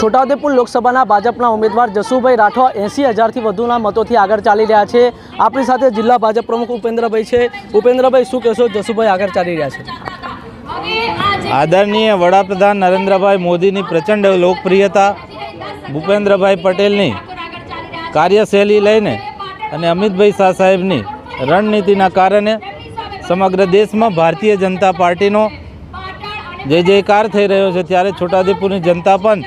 છોટાઉદેપુર લોકસભાના ભાજપના ઉમેદવાર જસુભાઈ રાઠવા એંસી હજારથી વધુના મતોથી આગળ ચાલી રહ્યા છે. આપણી સાથે જિલ્લા ભાજપ પ્રમુખ ઉપેન્દ્રભાઈ છે. ઉપેન્દ્રભાઈ, શું કહેશો? જસુભાઈ આગળ ચાલી રહ્યા છે. આદરણીય વડાપ્રધાન નરેન્દ્રભાઈ મોદીની પ્રચંડ લોકપ્રિયતા, ભૂપેન્દ્રભાઈ પટેલની કાર્યશૈલી લઈને અને અમિતભાઈ શાહ સાહેબની રણનીતિના કારણે સમગ્ર દેશમાં ભારતીય જનતા પાર્ટીનો જય જયકાર થઈ રહ્યો છે ત્યારે છોટાઉદેપુરની જનતા પણ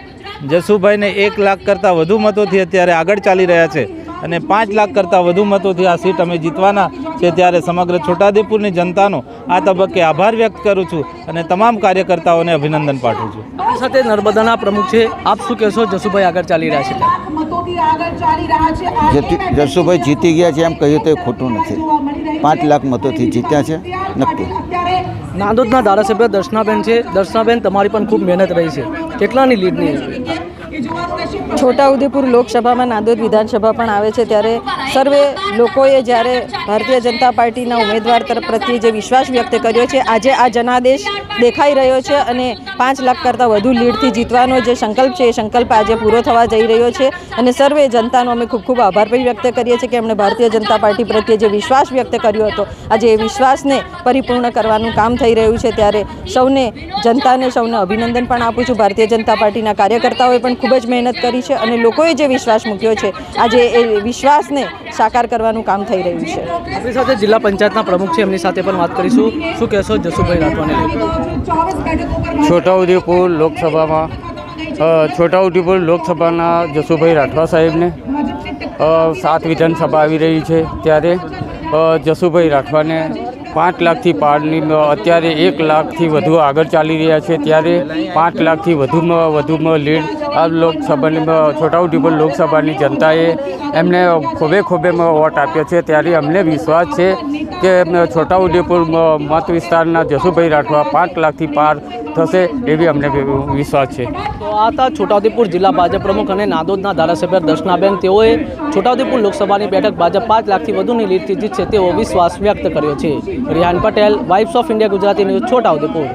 જસુભાઈને એક લાખ કરતાં વધુ મતોથી અત્યારે આગળ ચાલી રહ્યા છે અને પાંચ લાખ કરતાં વધુ મતોથી આ સીટ અમે જીતવાના છે ત્યારે સમગ્ર છોટાઉદેપુરની જનતાનો આ તબક્કે આભાર વ્યક્ત કરું છું અને તમામ કાર્યકર્તાઓને અભિનંદન પાઠવું છું. આપણી સાથે નર્મદાના પ્રમુખ છે. આપ શું કહેશો? જસુભાઈ આગળ ચાલી રહ્યા છે જસુભાઈ જીતી ગયા છે એમ કહીએ તો ખોટું નથી. પાંચ લાખ મતોથી જીત્યા છે. નક્કી. નાંદોદના ધારાસભ્ય દર્શનાબેન છે. દર્શનાબેન તમારી પણ ખૂબ મહેનત રહી છે. કેટલાની લીડની? છોટાઉદેપુર લોકસભામાં નાંદોદ વિધાનસભા પણ આવે છે ત્યારે સર્વે લોકોએ જ્યારે ભારતીય જનતા પાર્ટીના ઉમેદવાર તરફ પ્રત્યે જે વિશ્વાસ વ્યક્ત કર્યો છે, આજે આ જનાદેશ દેખાઈ રહ્યો છે અને પાંચ લાખ કરતાં વધુ લીડથી જીતવાનો જે સંકલ્પ છે, એ સંકલ્પ આજે પૂરો થવા જઈ રહ્યો છે અને સર્વે જનતાનો અમે ખૂબ ખૂબ આભાર પણ વ્યક્ત કરીએ છીએ કે એમણે ભારતીય જનતા પાર્ટી પ્રત્યે જે વિશ્વાસ વ્યક્ત કર્યો હતો, આજે એ વિશ્વાસને પરિપૂર્ણ કરવાનું કામ થઈ રહ્યું છે ત્યારે સૌને, જનતાને સૌને અભિનંદન પણ આપું છું. ભારતીય જનતા પાર્ટીના કાર્યકર્તાઓએ પણ ખૂબ જ મહેનત કરી છે અને લોકોએ જે વિશ્વાસ મૂક્યો છે આજે એ વિશ્વાસને સાકાર કરવાનું કામ થઈ રહ્યું છે. આપણી સાથે જિલ્લા પંચાયતના પ્રમુખ છે એમની સાથે પણ વાત કરીશું. શું કહેશો જસુભાઈ રાઠવાને છોટાઉદેપુર લોકસભામાં છોટાઉદેપુર લોકસભાના જસુભાઈ રાઠવા સાહેબને સાત વિધાનસભા આવી રહી છે ત્યારે જસુભાઈ રાઠવાને પાંચ લાખથી પારની અત્યારે એક લાખથી વધુ આગળ ચાલી રહ્યા છે ત્યારે પાંચ લાખથી વધુમાં વધુમાં લીડ આ લોકસભાની છોટાઉદેપુર લોકસભાની જનતાએ એમને ખોબે ખોબેમાં વોટ આપ્યો છે. ત્યારે અમને વિશ્વાસ છે કે છોટાઉદેપુર મત વિસ્તારના જસુભાઈ રાઠવા પાંચ લાખથી પાર થશે એવી અમને વિશ્વાસ છે. તો આ હતા છોટાઉદેપુર જિલ્લા ભાજપ પ્રમુખ અને નાદોદના ધારાસભ્ય દર્શનાબેન. તેઓએ છોટાઉદેપુર લોકસભાની બેઠક ભાજપ પાંચ લાખથી વધુની લીડથી જીતશે તેવો વિશ્વાસ વ્યક્ત કર્યો છે. Rihan Patel voice of India, Gujarati news, Chhota Udepur.